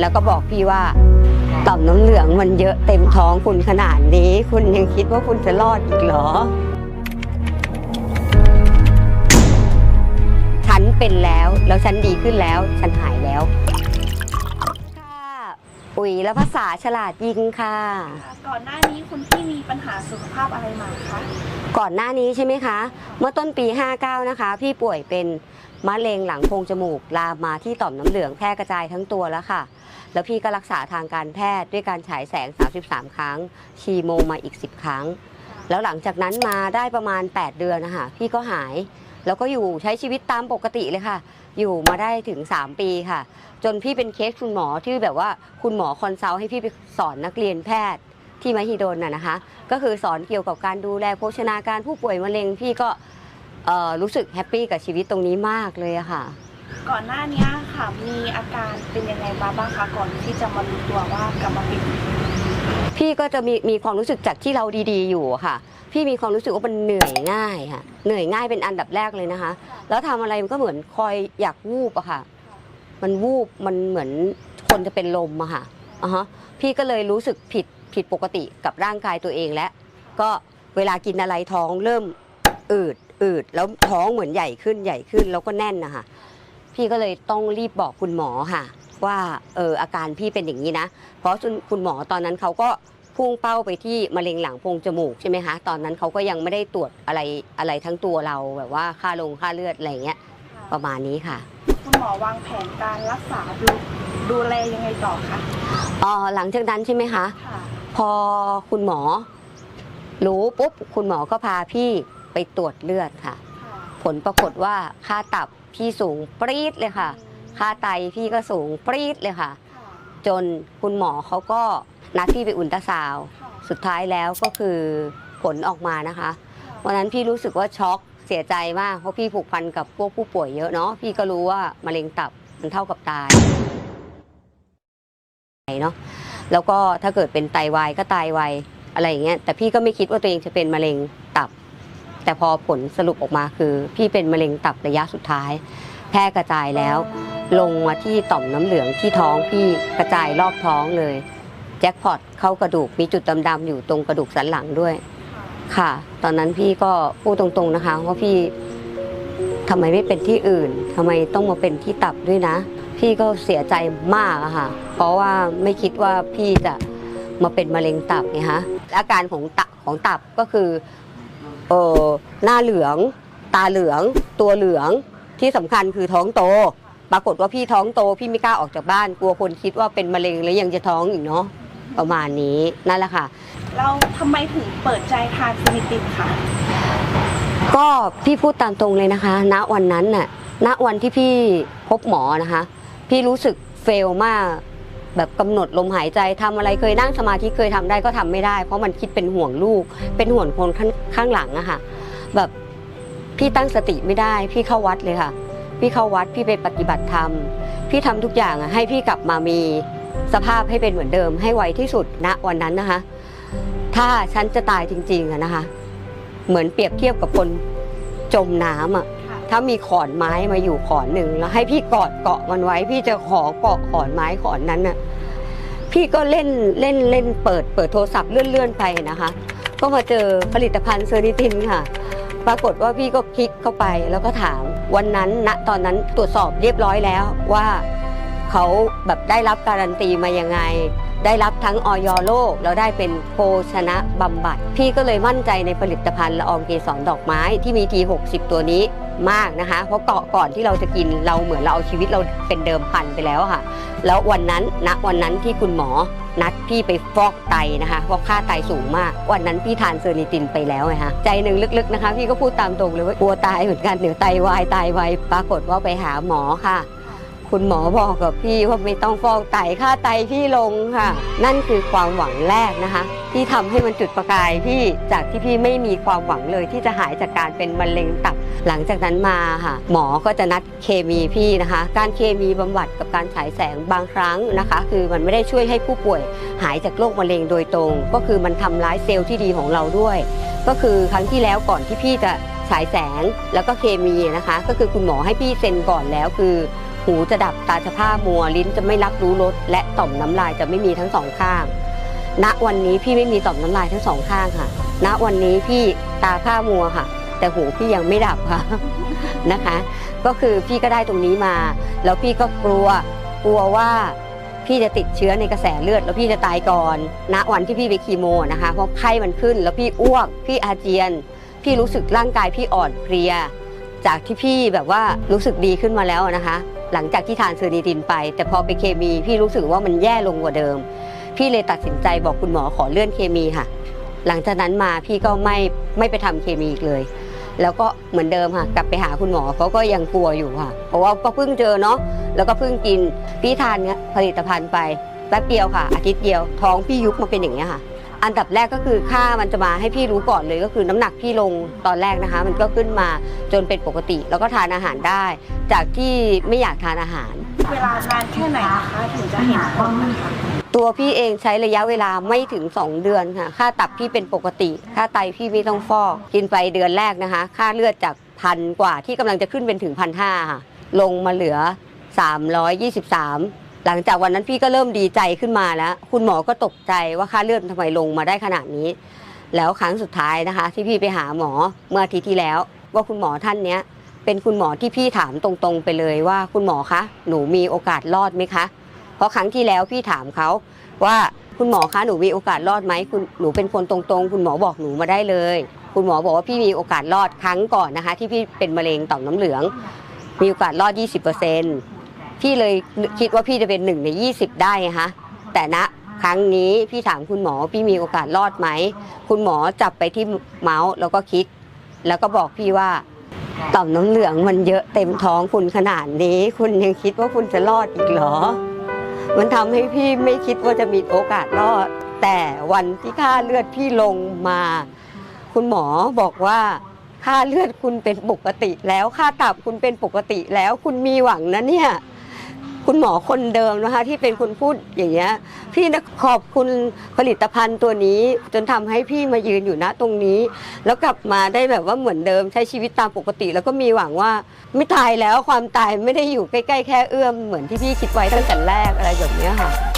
แล้วก็บอกพี่ว่าต่อมน้ำเหลืองมันเยอะเต็มท้องคุณขนาดนี้ คุณยังคิดว่าคุณจะรอดอีกเหรอ ฉันเป็นแล้ว แล้วฉันดีขึ้นแล้ว ฉันหายแล้วค่ะอุ๋ยและภาษาฉลาดยิงค่ะ ก่อนหน้านี้คุณพี่มีปัญหาสุขภาพอะไรมาคะ ก่อนหน้านี้ใช่ไหมคะ เมื่อต้นปี 59 นะคะ พี่ป่วยเป็น มะเร็งหลังโพรงจมูก ลามมาที่ต่อมน้ำเหลืองแพร่กระจายทั้งตัวแล้วค่ะ แล้วพี่ก็รักษาทางการแพทย์ด้วยการฉายแสง 33 ครั้งคีโมมาอีก 10 ครั้ง แล้วหลังจากนั้นมาได้ประมาณ 8 เดือนนะคะพี่ก็หาย แล้วก็อยู่ใช้ชีวิตตามปกติเลยค่ะ อยู่มาได้ถึง 3 ปีค่ะ จนพี่เป็นเคสคุณหมอที่แบบว่าคุณหมอคอนซัลท์ให้พี่ไปสอนนักเรียนแพทย์ที่มหิดลน่ะนะคะ ก็คือสอนเกี่ยวกับการดูแลโภชนาการผู้ป่วยมะเร็งพี่ก็ เอ่อรู้สึกแฮปปี้กับชีวิตตรงนี้มากเลยอะค่ะ ก่อนหน้านี้ค่ะมีอาการเป็นยังไงมาบ้างคะก่อนที่จะมารู้ตัวว่ากลับมาเป็นพี่ก็จะมีมีความรู้สึกจากที่เราดี ๆ อยู่อะค่ะ พี่มีความรู้สึกว่ามันเหนื่อยง่ายค่ะ เหนื่อยง่ายเป็นอันดับแรกเลยนะคะ แล้วทำอะไรมันก็เหมือนคอยอยากวูบอะค่ะ มันวูบมันเหมือนคนจะเป็นลมอะค่ะอะฮะพี่ก็เลยรู้สึกผิดผิดปกติกับร่างกายตัวเองแล้วก็เวลากินอะไรท้องเริ่มอืด อืดแล้วท้องเหมือนใหญ่ขึ้นใหญ่ขึ้นแล้วก็แน่นนะคะพี่ก็เลยต้องรีบบอกคุณหมอค่ะ ว่าเอออาการพี่เป็นอย่างนี้นะ เพราะคุณหมอตอนนั้นเขาก็พุ่งเป้าไปที่มะเร็งหลังโพรงจมูกใช่ไหมคะตอนนั้นเขาก็ยังไม่ได้ตรวจอะไรอะไรทั้งตัวเราแบบว่าค่าลงค่าเลือดอะไรเงี้ยประมาณนี้ค่ะ คุณหมอวางแผนการรักษาดูดูแลยังไงต่อคะอ๋อหลังจากนั้นใช่ไหมคะค่ะพอคุณหมอรู้ปุ๊บคุณหมอก็พาพี่ ไปตรวจเลือดค่ะค่ะ ผลปรากฏว่าค่าตับพี่สูงปรี๊ดเลยค่ะ ค่าไตพี่ก็สูงปรี๊ดเลยค่ะค่ะจนคุณหมอเขาก็นัดพี่ไปอุลตราซาวด์ค่ะสุดท้ายแล้วก็คือผลออกมานะคะค่ะวันนั้นพี่รู้สึกว่าช็อกเสียใจมากเพราะพี่ผูกพันกับพวกผู้ป่วยเยอะเนาะพี่ก็รู้ว่ามะเร็งตับมันเท่ากับตายเนาะแล้วก็ถ้าเกิดเป็นไตวายก็ตายไวอะไรอย่างเงี้ยแต่พี่ก็ไม่คิดว่าตัวเองจะเป็นมะเร็งตับ แต่พอผลสรุปออกมาคือ พี่เป็นมะเร็งตับระยะสุดท้าย แพร่กระจายแล้ว ลงมาที่ต่อมน้ำเหลืองที่ท้องพี่กระจายรอบท้องเลย แจ็คพอตเข้ากระดูกมีจุดดำๆอยู่ตรงกระดูกสันหลังด้วย ค่ะ ตอนนั้นพี่ก็พูดตรงๆนะคะว่าพี่ทำไมไม่เป็นที่อื่นทำไมต้องมาเป็นที่ตับด้วยนะ พี่ก็เสียใจมากอะค่ะ เพราะว่าไม่คิดว่าพี่จะมาเป็นมะเร็งตับไงฮะและอาการของตับของตับก็คือ เออหน้าเหลือง ตาเหลือง ตัวเหลืองที่สำคัญคือท้องโต ปรากฏว่าพี่ท้องโต พี่ไม่กล้าออกจากบ้าน กลัวคนคิดว่าเป็นมะเร็งแล้วยังจะท้องอีกเนาะประมาณนี้นั่นแหละค่ะ เราทำไมถึงเปิดใจทานซินิตินคะก็พี่พูดตามตรงเลยนะคะ ณวันนั้นน่ะณวันที่พี่พบหมอนะคะ พี่รู้สึกเฟลมาก แบบกำหนดลมหายใจทำอะไรเคยนั่งสมาธิเคยทำได้ก็ทำไม่ได้ เพราะมันคิดเป็นห่วงลูก เป็นห่วงคนข้างางหลังอะค่ะ แบบพี่ตั้งสติไม่ได้พี่เข้าวัดเลยค่ะ พี่เข้าวัดพี่ไปปฏิบัติธรรม พี่ทำทุกอย่างอะให้พี่กลับมามีสภาพให้เป็นเหมือนเดิม ให้ไวที่สุดณวันนั้นนะคะ ถ้าฉันจะตายจริงๆอะนะคะ เหมือนเปรียบเทียบกับคนจมน้ำอะ ถ้ามีขอนไม้มาอยู่ขอนหนึ่งแล้วให้พี่กอดเกาะมันไว้ พี่จะขอเกาะขอนไม้ขอนนั้นน่ะพี่ก็เล่นเล่นเล่นเปิดเปิดโทรศัพท์เลื่อนเลื่อนไปนะคะ ก็มาเจอผลิตภัณฑ์เซอร์นิตินค่ะ ปรากฏว่าพี่ก็คลิกเข้าไปแล้วก็ถาม วันนั้นณตอนนั้นตรวจสอบเรียบร้อยแล้วว่าเขาแบบได้รับการันตีมายังไง ได้รับทั้งออยโลกแล้วได้เป็นโภชนะบำบัด พี่ก็เลยมั่นใจในผลิตภัณฑ์ละอองเกสรดอกไม้ที่มีที 60 ตัวนี้ มากนะคะ เพราะเกาะก่อนที่เราจะกินเราเหมือนเราเอาชีวิตเราเป็นเดิมพันไปแล้วค่ะ แล้ววันนั้นณวันนั้นที่คุณหมอนัดพี่ไปฟอกไตนะคะเพราะค่าไตสูงมาก วันนั้นพี่ทานเซอร์นิตินไปแล้วไงคะใจหนึ่งลึกๆนะคะ พี่ก็พูดตามตรงเลยว่ากลัวตายเหมือนกันเดี๋ยวไตวายตายไวปรากฏว่าไปหาหมอค่ะ คุณหมอบอกกับพี่ว่าไม่ต้องฟอกไตค่าไตพี่ลงค่ะ นั่นคือความหวังแรกนะคะ ที่ทำให้มันจุดประกายพี่จากที่พี่ไม่มีความหวังเลยที่จะหายจากการเป็นมะเร็งตับหลังจากนั้นมาค่ะ หมอก็จะนัดเคมีพี่นะคะ การเคมีบำบัดกับการฉายแสงบางครั้งนะคะ คือมันไม่ได้ช่วยให้ผู้ป่วยหายจากโรคมะเร็งโดยตรง ก็คือมันทำร้ายเซลล์ที่ดีของเราด้วย ก็คือครั้งที่แล้วก่อนที่พี่จะฉายแสงแล้วก็เคมีนะคะ ก็คือคุณหมอให้พี่เซ็นก่อนแล้วคือ หูจะดับตาจะผ้ามัวลิ้นจะไม่รับรู้รสและต่อมน้ำลายจะไม่มีทั้งสองข้าง ณวันนี้พี่ไม่มีต่อมน้ำลายทั้งสองข้างค่ะ ณวันนี้พี่ตาผ้ามัวค่ะ แต่หูพี่ยังไม่ดับค่ะนะคะ ก็คือพี่ก็ได้ตรงนี้มา แล้วพี่ก็กลัวกลัวว่าพี่จะติดเชื้อในกระแสเลือด แล้วพี่จะตายก่อน ณวันที่พี่ไปคีโมนะคะเพราะไข้มันขึ้น แล้วพี่อ้วกพี่อาเจียน พี่รู้สึกร่างกายพี่อ่อนเพลีย จากที่พี่แบบว่ารู้สึกดีขึ้นมาแล้วนะคะ หลังจากที่ทานเซอร์นิตินไป แต่พอไปเคมีพี่รู้สึกว่ามันแย่ลงกว่าเดิม พี่เลยตัดสินใจบอกคุณหมอขอเลื่อนเคมีค่ะ หลังจากนั้นมาพี่ก็ไม่ไม่ไปทำเคมีอีกเลย แล้วก็เหมือนเดิมค่ะ กลับไปหาคุณหมอเขาก็ยังกลัวอยู่ค่ะ เพราะว่าก็เพิ่งเจอเนาะแล้วก็เพิ่งกินพี่ทานเนี่ยผลิตภัณฑ์ไปแป๊บเดียวค่ะ อาทิตย์เดียวท้องพี่ยุบมาเป็นอย่างนี้ยค่ะ อันดับแรกก็คือค่ามันจะมาให้พี่รู้ก่อนเลยก็คือน้ำหนักพี่ลงตอนแรกนะคะ มันก็ขึ้นมาจนเป็นปกติ แล้วก็ทานอาหารได้ จากที่ไม่อยากทานอาหาร เวลานานแค่ไหนนะคะถึงจะเห็นผลนะคะตัวพี่เองใช้ระยะเวลาไม่ถึง 2 เดือนค่ะ ค่าตับพี่เป็นปกติ ค่าไตพี่ไม่ต้องฟอก กินไปเดือนแรกนะคะ ค่าเลือดจากพันกว่าที่กำลังจะขึ้นเป็นถึงพันห้าค่ะ ลงมาเหลือ 323 หลังจากวันนั้นพี่ก็เริ่มดีใจขึ้นมาแล้ว คุณหมอก็ตกใจว่าค่าเลือดทำไมลงมาได้ขนาดนี้ แล้วครั้งสุดท้ายนะคะ ที่พี่ไปหาหมอเมื่ออาทิตย์ที่แล้ว ว่าคุณหมอท่านเนี้ยเป็นคุณหมอที่พี่ถามตรงๆไปเลยว่าคุณหมอคะหนูมีโอกาสรอดไหมคะ เพราะครั้งที่แล้วพี่ถามเขาว่าคุณหมอคะหนูมีโอกาสรอดไหมคุณหนูเป็นคนตรงๆ คุณหมอบอกหนูมาได้เลย คุณหมอบอกว่าพี่มีโอกาสรอดครั้งก่อนนะคะ ที่พี่เป็นมะเร็งต่อมน้ำเหลือง มีโอกาสรอด 20% พี่เลยคิดว่าพี่จะเป็นหนึ่งใน 20 ได้ไงคะแต่ณครั้งนี้พี่ถามคุณหมอว่าพี่มีโอกาสรอดไหม คุณหมอจับไปที่เมาส์แล้วก็คิด แล้วก็บอกพี่ว่าต่อมน้ำเหลืองมันเยอะเต็มท้องคุณขนาดนี้ คุณยังคิดว่าคุณจะรอดอีกเหรอ มันทำให้พี่ไม่คิดว่าจะมีโอกาสรอด แต่วันที่ค่าเลือดพี่ลงมา คุณหมอบอกว่าค่าเลือดคุณเป็นปกติแล้วค่าตับคุณเป็นปกติแล้วคุณมีหวังนะเนี่ย คุณหมอคนเดิมนะคะที่เป็นคนพูดอย่างเงี้ยพี่นะขอบคุณผลิตภัณฑ์ตัวนี้ จนทำให้พี่มายืนอยู่ณตรงนี้ แล้วกลับมาได้แบบว่าเหมือนเดิมใช้ชีวิตตามปกติ แล้วก็มีหวังว่าไม่ตายแล้วความตายไม่ได้อยู่ใกล้ๆแค่เอื้อมเหมือนที่พี่คิดไว้ตั้งแต่แรกอะไรแบบเนี้ยค่ะ